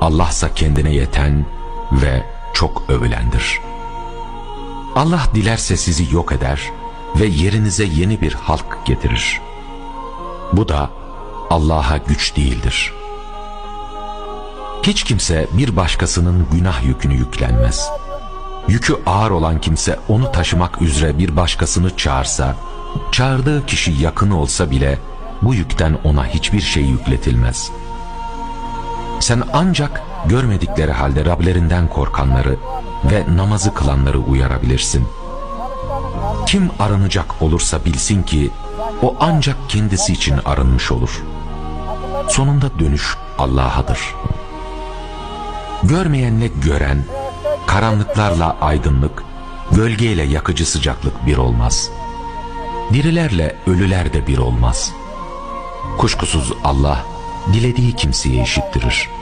Allah'sa kendine yeten ve çok övülendir. Allah dilerse sizi yok eder ve yerinize yeni bir halk getirir. Bu da Allah'a güç değildir. Hiç kimse bir başkasının günah yükünü yüklenmez. Yükü ağır olan kimse onu taşımak üzere bir başkasını çağırsa, çağırdığı kişi yakın olsa bile bu yükten ona hiçbir şey yükletilmez. Sen ancak görmedikleri halde Rablerinden korkanları ve namazı kılanları uyarabilirsin. Kim arınacak olursa bilsin ki o ancak kendisi için arınmış olur. Sonunda dönüş Allah'adır. Görmeyenle gören, karanlıklarla aydınlık, gölgeyle yakıcı sıcaklık bir olmaz. Dirilerle ölüler de bir olmaz. Kuşkusuz Allah dilediği kimseye işittirir.